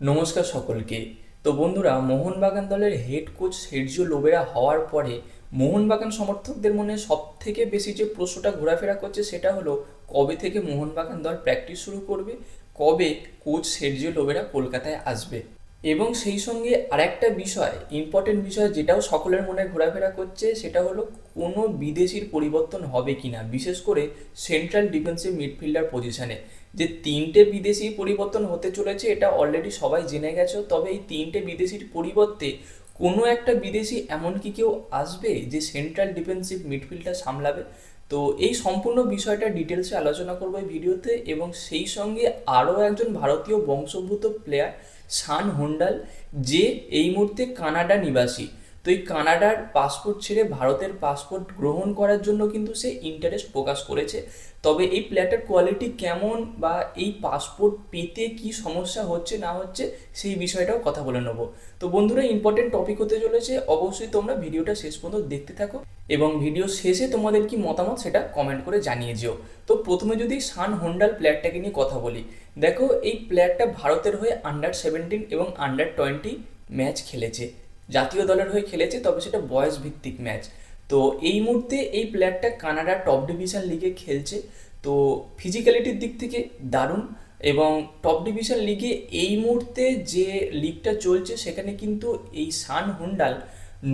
নমস্কার সকলকে। তো বন্ধুরা, মোহনবাগান দলের হেড কোচ সের্জিও লোবেরা হওয়ার পরে মোহনবাগান সমর্থকদের মনে সব থেকে বেশি যে প্রশ্নটা ঘোরাফেরা করছে সেটা হলো, কবে থেকে মোহনবাগান দল প্র্যাকটিস শুরু করবে? কবে কোচ সের্জিও লোবেরা কলকাতায় আসবে? এবং সেই সঙ্গে আরেকটা বিষয় ইম্পর্টেন্ট বিষয় যেটাও সকলের মনে ঘোরাফেরা করছে, সেটা হলো কোনো বিদেশির পরিবর্তন হবে কিনা? বিশেষ করে সেন্ট্রাল ডিফেন্সিভ মিডফিল্ডার পজিশনে যে তিনটে বিদেশি পরিবর্তন হতে চলেছে, এটা অলরেডি সবাই জেনে গেছো। তবে এই তিনটে বিদেশির পরিবর্তে কোনো একটা বিদেশি এমন কি কেউ আসবে যে সেন্ট্রাল ডিফেন্সিভ মিডফিল্ডটা সামলাবে? তো এই সম্পূর্ণ বিষয়টা ডিটেলসে আলোচনা করব এই ভিডিওতে এবং সেই সঙ্গে আরও একজন ভারতীয় বংশোদ্ভূত প্লেয়ার শান হোন্ডাল, যে এই মুহূর্তে কানাডা নিবাসী। তো এই কানাডার পাসপোর্ট ছেড়ে ভারতের পাসপোর্ট গ্রহণ করার জন্য কিন্তু সে ইন্টারেস্ট প্রকাশ করেছে। তবে এই প্লেয়ারটার কোয়ালিটি কেমন বা এই পাসপোর্ট পেতে কি সমস্যা হচ্ছে না হচ্ছে সেই বিষয়টাও কথা বলে নেব। তো বন্ধুরা ইম্পর্টেন্ট টপিক হতে চলেছে। অবশ্যই তোমরা ভিডিওটা শেষ পর্যন্ত দেখতে থাকো এবং ভিডিও শেষে তোমাদের কি মতামত সেটা কমেন্ট করে জানিয়ে যেও। তো প্রথমে যদি সান হোন্ডাল প্লেয়ারটাকে নিয়ে কথা বলি, দেখো এই প্লেয়ারটা ভারতের হয়ে আন্ডার সেভেন্টিন এবং আন্ডার টোয়েন্টি ম্যাচ খেলেছে। জাতীয় দলের হয়ে খেলেছে, তবে সেটা বয়স ভিত্তিক ম্যাচ তো এই মুহূর্তে এই প্লেয়ারটা কানাডা টপ ডিভিশন লিগে খেলছে। তো ফিজিক্যালিটির দিক থেকে দারুণ এবং টপ ডিভিশন লিগে এই মুহূর্তে যে লিগটা চলছে, সেখানে কিন্তু এই সান হুন্ডাল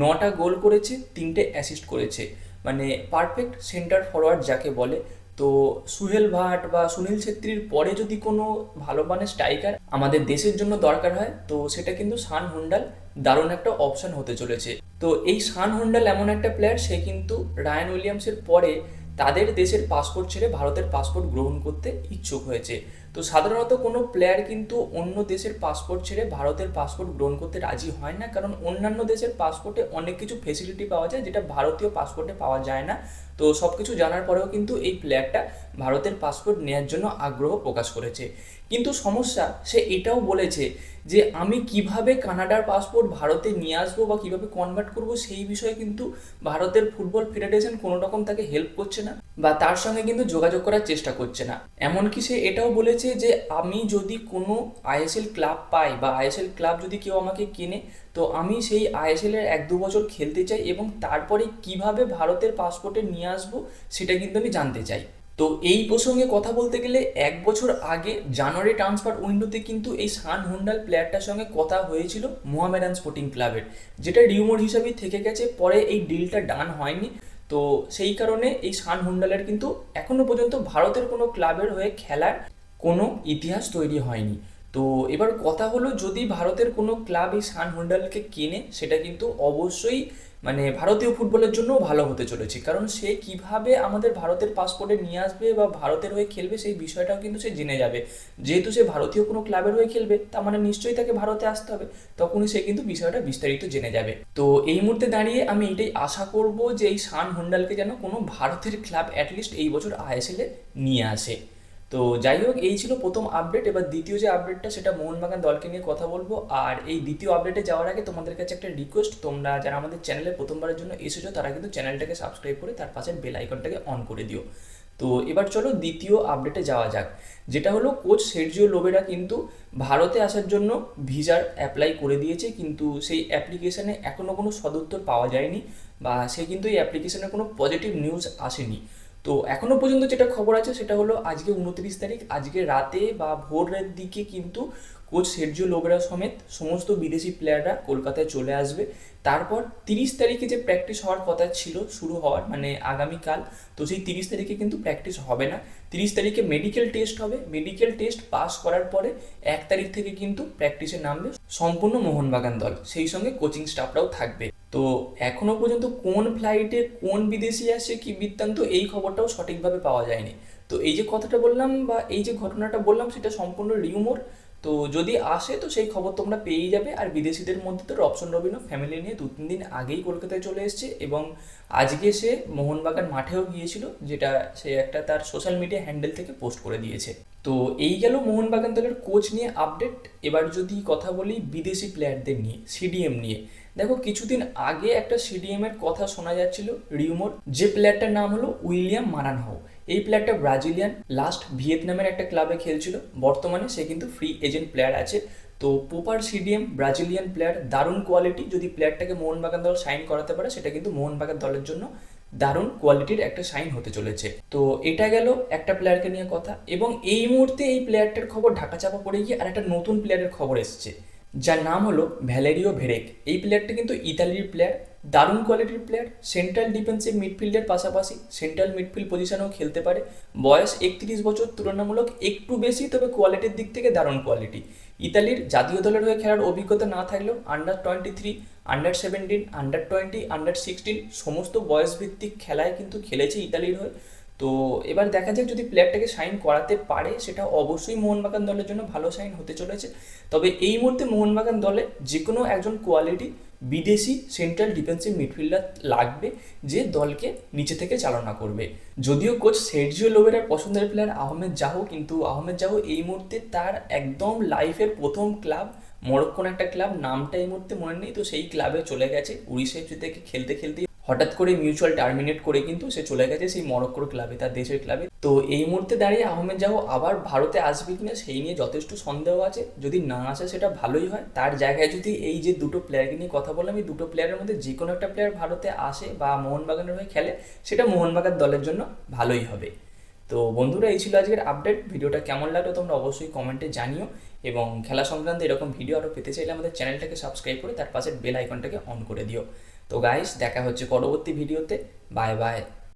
নটা গোল করেছে, তিনটে অ্যাসিস্ট করেছে। মানে পারফেক্ট সেন্টার ফরওয়ার্ড যাকে বলে তো সুহেল ভাট বা সুনীল ছেত্রীর পরে যদি কোনো ভালো মানের স্ট্রাইকার আমাদের দেশের জন্য দরকার হয়, তো সেটা কিন্তু সান হন্ডাল দারুণ একটা অপশন হতে চলেছে। তো এই সান হন্ডাল এমন একটা প্লেয়ার সে কিন্তু রায়ান উইলিয়ামসের পরে তাদের দেশের পাসপোর্ট ছেড়ে ভারতের পাসপোর্ট গ্রহণ করতে ইচ্ছুক হয়েছে। তো সাধারণত কোনো প্লেয়ার কিন্তু অন্য দেশের পাসপোর্ট ছেড়ে ভারতের পাসপোর্ট গ্রহণ করতে রাজি হয় না। কারণ অন্যান্য দেশের পাসপোর্টে অনেক কিছু ফেসিলিটি পাওয়া যায় যেটা ভারতীয় পাসপোর্টে পাওয়া যায় না। তো সব কিছু জানার পরেও কিন্তু এই প্লেয়ারটা ভারতের পাসপোর্ট নেওয়ার জন্য আগ্রহ প্রকাশ করেছে। কিন্তু সমস্যা, সে এটাও বলেছে যে আমি কীভাবে কানাডার পাসপোর্ট ভারতে নিয়ে আসব বা কীভাবে কনভার্ট করব সেই বিষয়ে কিন্তু ভারতের ফুটবল ফেডারেশন কোনো রকম তাকে হেল্প করছে না। বা তার সঙ্গে কিন্তু যোগাযোগ করার চেষ্টা করছে না। এমনকি সে এটাও বলেছে যে, আমি যদি কোনো আইএসএল ক্লাব পাই বা আইএসএল ক্লাব যদি কেউ আমাকে কেনে, তো আমি সেই আইএসএল এর এক দু বছর খেলতে চাই এবং তারপরে কীভাবে ভারতের পাসপোর্টে নিয়ে আসব, সেটা কিন্তু আমি জানতে চাই। তো এই প্রসঙ্গে কথা বলতে গেলে এক বছর আগে জানুয়ারি ট্রান্সফার উইন্ডোতে কিন্তু এই সান হুন্ডাল প্লেয়ারটার সঙ্গে কথা হয়েছিল মোহামেডান স্পোর্টিং ক্লাবের যেটা রিউমোর হিসাবেই থেকে গেছে, পরে এই ডিলটা ডান হয়নি। তো সেই কারণে এই সান হুন্ডালের কিন্তু এখনও পর্যন্ত ভারতের কোনো ক্লাবের হয়ে খেলার কোনো ইতিহাস তৈরি হয়নি। তো এবার কথা হলো যদি ভারতের কোনো ক্লাব এই সান হুন্ডালকে কেনে, সেটা কিন্তু অবশ্যই মানে ভারতীয় ফুটবলের জন্য ভালো হতে চলেছে। কারণ সে কীভাবে আমাদের ভারতের পাসপোর্টে নিয়ে আসবে বা ভারতের হয়ে খেলবে সেই বিষয়টাও কিন্তু সে জেনে যাবে। যেহেতু সে ভারতীয় কোনো ক্লাবের হয়ে খেলবে, তার মানে নিশ্চয়ই তাকে ভারতে আসতে হবে। তখনই সে কিন্তু বিষয়টা বিস্তারিত জেনে যাবে। তো এই মুহূর্তে দাঁড়িয়ে আমি এটাই আশা করব যে এই সান হুন্ডালকে যেন কোনো ভারতের ক্লাব অ্যাটলিস্ট এই বছর আইএসএলে নিয়ে আসে। তো যাই হোক এই ছিল প্রথম আপডেট এবার দ্বিতীয় যে আপডেটটা সেটা মোহনবাগান দলকে নিয়ে কথা বলব। আর এই দ্বিতীয় আপডেটে যাওয়ার আগে তোমাদের কাছে একটা রিকোয়েস্ট তোমরা যারা আমাদের চ্যানেলে প্রথমবারের জন্য এসেছ, তারা কিন্তু চ্যানেলটাকে সাবস্ক্রাইব করে তার পাশের বেল আইকনটাকে অন করে দিও। তো এবার চলো দ্বিতীয় আপডেটে যাওয়া যাক, যেটা হলো কোচ সের্জিও লোবেরা কিন্তু ভারতে আসার জন্য ভিসার অ্যাপ্লাই করে দিয়েছে, কিন্তু সেই অ্যাপ্লিকেশানে এখনও কোনো সদুত্তর পাওয়া যায়নি বা সে কিন্তু এই অ্যাপ্লিকেশনে কোনো পজিটিভ নিউজ আসেনি। তো এখনও পর্যন্ত যেটা খবর আছে সেটা হলো আজকে উনত্রিশ তারিখ, আজকে রাতে বা ভোরের দিকে কিন্তু কোচ সের্জিও লোবেরা সমেত সমস্ত বিদেশি প্লেয়াররা কলকাতায় চলে আসবে। তারপর তিরিশ তারিখে যে প্র্যাকটিস হওয়ার কথা ছিল, শুরু হওয়ার মানে আগামীকাল, তো সেই তিরিশ তারিখে কিন্তু প্র্যাকটিস হবে না। তিরিশ তারিখে মেডিকেল টেস্ট হবে। মেডিকেল টেস্ট পাস করার পরে এক তারিখ থেকে কিন্তু প্র্যাকটিসে নামবে সম্পূর্ণ মোহনবাগান দল। সেই সঙ্গে কোচিং স্টাফরাও থাকবে। তো এখনও পর্যন্ত কোন ফ্লাইটে কোন বিদেশি আসে কি বৃত্তান্ত এই খবরটাও সঠিকভাবে পাওয়া যায়নি। তো এই যে কথাটা বললাম বা এই যে ঘটনাটা বললাম সেটা সম্পূর্ণ রিউমোর তো যদি আসে তো সেই খবর তোমরা পেয়েই যাবে। আর বিদেশিদের মধ্যে তো রবসন রবিনও ফ্যামিলি নিয়ে দু তিন দিন আগেই কলকাতায় চলে এসেছে এবং আজকে সে মোহনবাগান মাঠেও গিয়েছিল, যেটা সে একটা তার সোশ্যাল মিডিয়া হ্যান্ডেল থেকে পোস্ট করে দিয়েছে। তো এই গেল মোহনবাগান দলের কোচ নিয়ে আপডেট এবার যদি কথা বলি বিদেশি প্লেয়ারদের নিয়ে সিডিএম নিয়ে। দেখো, কিছুদিন আগে একটা সিডিএম এর কথা শোনা যাচ্ছিল রিউমোর যে প্লেয়ারটার নাম হলো উইলিয়াম মারানহাও। এই প্লেয়ারটা ব্রাজিলিয়ান লাস্ট ভিয়েতনামের একটা ক্লাবে খেলছিল, বর্তমানে সে কিন্তু ফ্রি এজেন্ট প্লেয়ার আছে। তো পোপার সিডিএম ব্রাজিলিয়ান প্লেয়ার দারুণ কোয়ালিটি যদি প্লেয়ারটাকে মোহনবাগান দল সাইন করাতে পারে, সেটা কিন্তু মোহনবাগান দলের জন্য দারুণ কোয়ালিটির একটা সাইন হতে চলেছে। তো এটা গেল একটা প্লেয়ারকে নিয়ে কথা এবং এই মুহূর্তে এই প্লেয়ারটার খবর ঢাকা চাপা পড়ে গিয়ে আর একটা নতুন প্লেয়ারের খবর এসছে, যার নাম হলো ভ্যালেরিও ভেরেক। এই প্লেয়ারটা কিন্তু ইতালির প্লেয়ার দারুণ কোয়ালিটির প্লেয়ার সেন্ট্রাল ডিফেন্সিভ মিডফিল্ডের পাশাপাশি সেন্ট্রাল মিডফিল্ড পজিশনেও খেলতে পারে। বয়স একত্রিশ বছর তুলনামূলক একটু বেশি, তবে কোয়ালিটির দিক থেকে দারুণ কোয়ালিটি ইতালির জাতীয় দলের হয়ে খেলার অভিজ্ঞতা না থাকলেও under twenty three under seventeen under twenty under sixteen সমস্ত বয়সভিত্তিক খেলায় কিন্তু খেলেছে ইতালির হয়ে। তো এবার দেখা যাক যদি প্লেয়ারটাকে সাইন করাতে পারে, সেটা অবশ্যই মোহনবাগান দলের জন্য ভালো সাইন হতে চলেছে। তবে এই মুহূর্তে মোহনবাগান দলে যে কোনো একজন কোয়ালিটি বিদেশি সেন্ট্রাল ডিফেন্সিভ মিডফিল্ডার লাগবে যে দলকে নিচে থেকে চালনা করবে। যদিও কোচ সের্জিও লোবেরার পছন্দের প্লেয়ার আহমেদ জাহো, কিন্তু আহমেদ জাহো এই মুহূর্তে তার একদম লাইফের প্রথম ক্লাব মরক্কোন একটা ক্লাব নামটা এই মুহূর্তে মনে নেই, তো সেই ক্লাবে চলে গেছে। উড়িষ্যা থেকে খেলতে খেলতে হঠাৎ করে মিউচুয়াল টার্মিনেট করে কিন্তু সে চলে গেছে সেই মরক্কোর ক্লাবে তার দেশের ক্লাবে তো এই মুহূর্তে দাঁড়িয়ে আহমেদ জাহো আবার ভারতে আসবে কিনা সেই নিয়ে যথেষ্ট সন্দেহ আছে। যদি না আসে সেটা ভালোই হয়। তার জায়গায় যদি এই যে দুটো প্লেয়ারকে নিয়ে কথা বললাম, এই দুটো প্লেয়ারের মধ্যে যে কোনো একটা প্লেয়ার ভারতে আসে বা মোহনবাগানের হয়ে খেলে, সেটা মোহনবাগান দলের জন্য ভালোই হবে। তো বন্ধুরা, এই ছিল আজকের আপডেট ভিডিওটা কেমন লাগল তোমরা অবশ্যই কমেন্টে জানিও। এবং খেলা সংক্রান্ত এরকম ভিডিও আরও পেতে চাইলে আমাদের চ্যানেলটাকে সাবস্ক্রাইব করে তার পাশে বেল আইকনটাকে অন করে দিও। তো গাইস দেখা হচ্ছে পরবর্তী ভিডিওতে বাই বাই